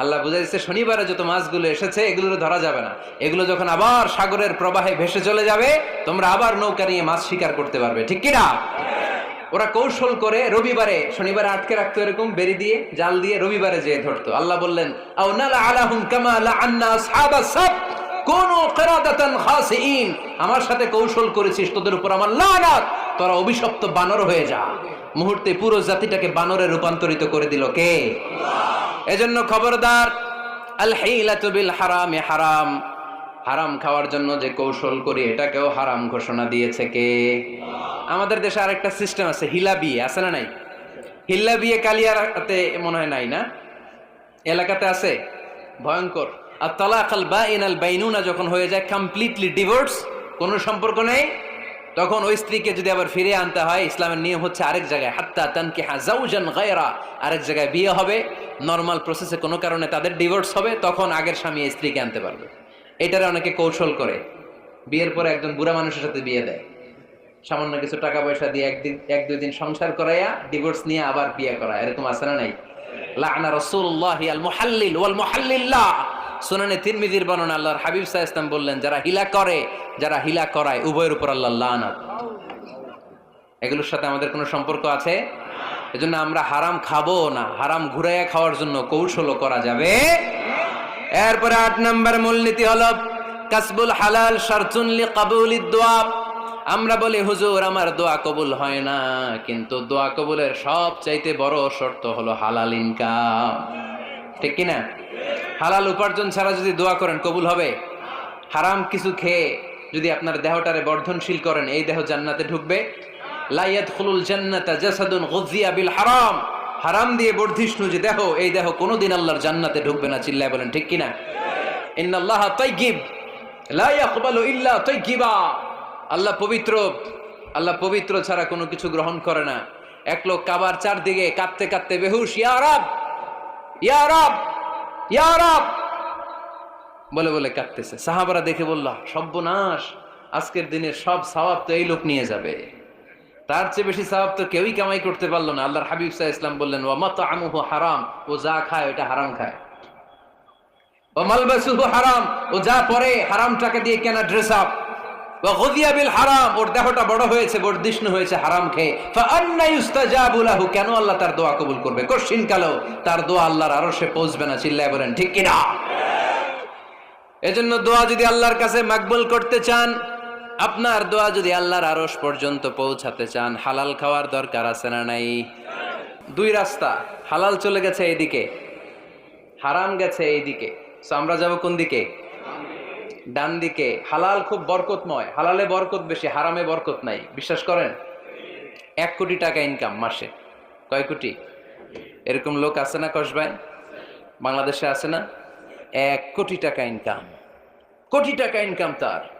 আল্লাহ বুঝাইছে শনিবারে যত মাছগুলো এসেছে, এগুলো ধরা যাবে না। এগুলো যখন আবার সাগরের প্রবাহে ভেসে চলে যাবে, তোমরা আবার নৌকা নিয়ে মাছ শিকার করতে পারবে। ঠিক কিনা? ওরা কৌশল করে রবিবারে, শনিবারে আটকে রাখতো এরকম বেরি দিয়ে, জাল দিয়ে রবিবারে যেয়ে ধরতো। আল্লাহ বললেন আমার সাথে কৌশল করেছিস, তোদের উপর আমার লানাত। তোরা অভিশপ্ত বানর হয়ে যা। মুহূর্তে পুরো জাতিটাকে বানরে রূপান্তরিত করে দিল কে? এজন্য খবরদার, আল বিল হারামে হারাম। হারাম খাওয়ার জন্য যে কৌশল করি, এটাকেও হারাম ঘোষণা দিয়েছে কে? আমাদের দেশে আরেকটা সিস্টেম আছে হিলা বিয়ে আছে না নাই? হিল্লা বিয়ে কালিয়াতে মনে হয় নাই না? এলাকাতে আছে? ভয়ঙ্কর। আর তালাকাল বা ইনাল বাইনুনা যখন হয়ে যায় কমপ্লিটলি ডিভোর্স কোনো সম্পর্ক নেই? তখন ওই স্ত্রীকে যদি আবার ফিরে আনতে হয়, ইসলামের নিয়ম হচ্ছে আরেক জায়গায়, হাত্তা তানকে হাজাউজান গায়রা, আরেক জায়গায় বিয়ে হবে। নর্মাল প্রসেসে কোনো কারণে তাদের ডিভোর্স হবে, তখন আগের স্বামী স্ত্রীকে আনতে পারবে। এটারে অনেকে কৌশল করে। বিয়ের পরে একজন বুড়া মানুষের সাথে বিয়ে দেয়। সামান্য কিছু টাকা পয়সা দিয়ে একদিন, এক দুই দিন সংসার করাইয়া ডিভোর্স নিয়ে আবার বিয়ে করা। এরকম আছে না নাই? আমাদের কোনো সম্পর্ক আছে? এজন্য আমরা হারাম খাব না, হারাম ঘুরাইয়া খাওয়ার জন্য কৌশলও করা যাবে। এরপরে আট নম্বর মূলনীতি হলো, কাসবুল হালাল শারতুন লিকাবুলিদ দোয়া। আমরা বলি, হুজুর, আমার দোয়া কবুল হয় না, কিন্তু দোয়া কবুলের সব চাইতে বড় শর্ত হলো হালাল ইনকাম। ঠিক কি না হালাল উপার্জন ছাড়া যদি দোয়া করেন, কবুল হবে? হারাম কিছু খেয়ে যদি আপনার দেহটারে বর্ধনশীল করেন, এই দেহ জান্নাতে ঢুকবে। লাইয়াত খুলুল জান্নাতা জাসাদুন গজিয়া হারাম। হারাম দিয়ে বর্ধিষ্ণু যে দেহ, এই দেহ কোনোদিন আল্লাহর জান্নাতে ঢুকবে না, চিল্লায় বলেন, ঠিক কিনা? ইন্নাল্লাহ তাইয়িব লা ইয়াকবালু ইল্লা তাইয়িবা আল্লাহ পবিত্র আল্লাহ পবিত্র ছাড়া কোনো কিছু গ্রহণ করে না। এক লোক কাবার চারদিকে কাঁদতে কাঁদতে বেহুশ, ইয়া রাব ইয়া রাব ইয়া রাব। বলে বলে কাঁদতেছে। সাহাবারা দেখে বলল সব্যনাশ আজকের দিনের সব সওয়াব তো এই লোক নিয়ে যাবে। তার চেয়ে বেশি সওয়াব তো কেউই কামাই করতে পারল না। আল্লাহর হাবিব সাহা ইসলাম বললেন ও মত আমুহু হারাম, ও যা খায় ওটা হারাম খায়। ও মালবাসুহু হারাম, ও যা পরে হারামটাকে দিয়ে কেনা ড্রেস আপ এজন্য দোয়া যদি আল্লাহর কাছে মাকবুল করতে চান আপনার দোয়া যদি আল্লাহর আরশ পর্যন্ত পৌঁছাতে চান, হালাল খাওয়ার দরকার আছে না নাই? দুই রাস্তা, হালাল চলে গেছে এইদিকে, হারাম গেছে এইদিকে। সো আমরা যাব কোন দিকে? ডান দিকে। হালাল খুব বরকতময়। হালালে বরকত বেশি, হারামে বরকত নাই। বিশ্বাস করেন? এক কোটি টাকা ইনকাম মাসে। কয় কোটি? এরকম লোক আছে না কসবায় বাংলাদেশে আছে না? এক কোটি টাকা ইনকাম কোটি টাকা ইনকাম তার।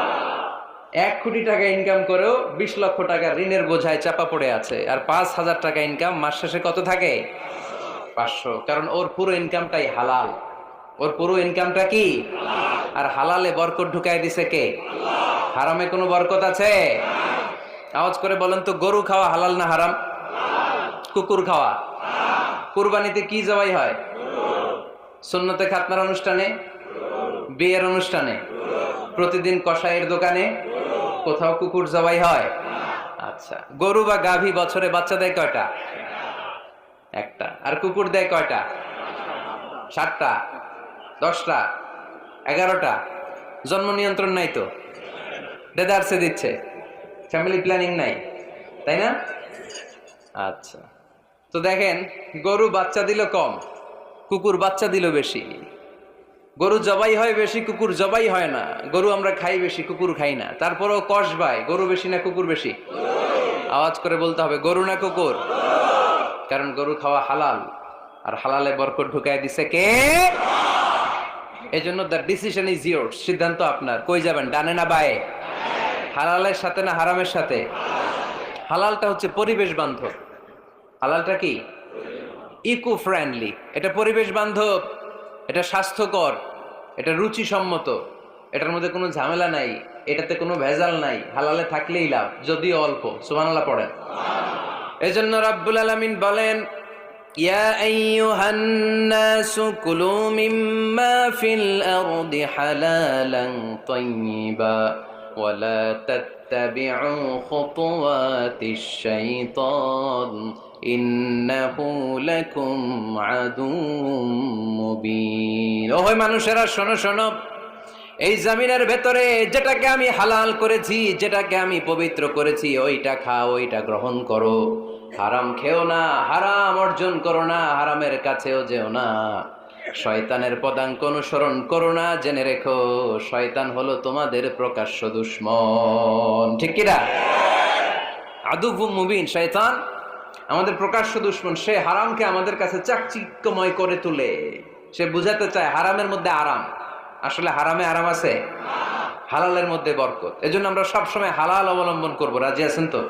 এক কোটি টাকা ইনকাম করেও বিশ লক্ষ টাকা ঋণের বোঝায় চাপা পড়ে আছে। আর পাঁচ হাজার টাকা ইনকাম মাস শেষে কত থাকে? পাঁচশো। কারণ ওর পুরো ইনকামটাই হালাল। ওর পুরো ইনকামটা কি? আর হালালে বরকত ঢুকাই দিছে কে? হারামে কোনো বরকত আছে? আওয়াজ করে বলেন তো, গরু খাওয়া হালাল না হারাম? কুকুর খাওয়া? কুরবানিতে কি জবাই হয়? সুন্নতে খাতনার অনুষ্ঠানে? বিয়ের অনুষ্ঠানে? প্রতিদিন কষাইয়ের দোকানে? কোথাও কুকুর জবাই হয়? আচ্ছা। গরু বা গাভী বছরে বাচ্চা দেয় কয়টা? একটা। আর কুকুর দেয় কয়টা? সাতটা। দশটা। এগারোটা। জন্ম নিয়ন্ত্রণ নাই তো? ডেদার্সে দিচ্ছে। ফ্যামিলি প্ল্যানিং নাই। তাই না? আচ্ছা। তো দেখেন, গরু বাচ্চা দিল কম, কুকুর বাচ্চা দিল বেশি। গরু জবাই হয় বেশি, কুকুর জবাই হয় না। গরু আমরা খাই বেশি, কুকুর খাই না। তারপরেও ভাই, গরু বেশি না কুকুর বেশি? আওয়াজ করে বলতে হবে, গরু না কুকুর? কারণ গরু খাওয়া হালাল, আর হালালে বরকত ঢুকাই দিছে কে? এই জন্য দ্য ডিসিশন ইজ ইয়োর সিদ্ধান্ত আপনার। কই যাবেন, ডানে না বায়ে? হালালের সাথে না হারামের সাথে? হালালটা হচ্ছে পরিবেশ বান্ধব। হালালটা কি? ইকো ফ্রেন্ডলি এটা পরিবেশ বান্ধব। এটা স্বাস্থ্যকর, এটা রুচিসম্মত, এটার মধ্যে কোনো ঝামেলা নাই, এটাতে কোনো ভেজাল নাই, হালালে থাকলেই লাভ যদি অল্প, সুবহানাল্লাহ পড়েন। এজন্য রাব্বুল আলমিন বলেন, ইয়া ولا تتبعوا خطوات الشيطان إنه لكم عدو مبين ওহে মানুষেরা শোনো শোনো এই জমিনের ভেতরে যেটাকে আমি হালাল করেছি যেটাকে আমি পবিত্র করেছি ওইটা খাও ওইটা গ্রহণ করো হারাম খেও না হারাম অর্জন করো না হারামের কাছেও যেও না শয়তানের পদাঙ্ক অনুসরণ করো না, জেনে রেখো, শয়তান হলো তোমাদের প্রকাশ্য দুশ্মন। ঠিক কিনা? আদুবু মুবিন, শয়তান আমাদের প্রকাশ্য দুশ্মন, সে হারামকে আমাদের কাছে চাকচিক্যময় করে তুলে। সে বুঝাতে চায় হারামের মধ্যে আরাম। আসলে হারামে আরাম আছে? হালালের মধ্যে বরকত। এজন্য আমরা সবসময় হালাল অবলম্বন করব। রাজি আছেন তো?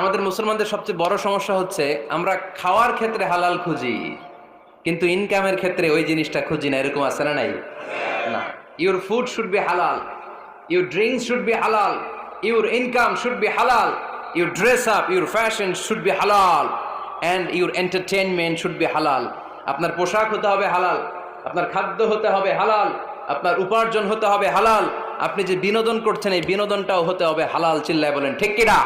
আমাদের মুসলমানদের সবচেয়ে বড় সমস্যা হচ্ছে, আমরা খাওয়ার ক্ষেত্রে হালাল খুঁজি, কিন্তু ইনকামের ক্ষেত্রে ওই জিনিসটা খুঁজি না, এরকম আছে না নাই? না। Your food should be halal your drinks should be halal your income should be halal your dress up your fashion should be halal and your entertainment should be halal আপনার পোশাক হতে হবে হালাল, আপনার খাদ্য হতে হবে হালাল, আপনার উপার্জন হতে হবে হালাল, আপনি যে বিনোদন করছেন, এই বিনোদনটাও হতে হবে হালাল, চিল্লায় বলেন, ঠিক কিনা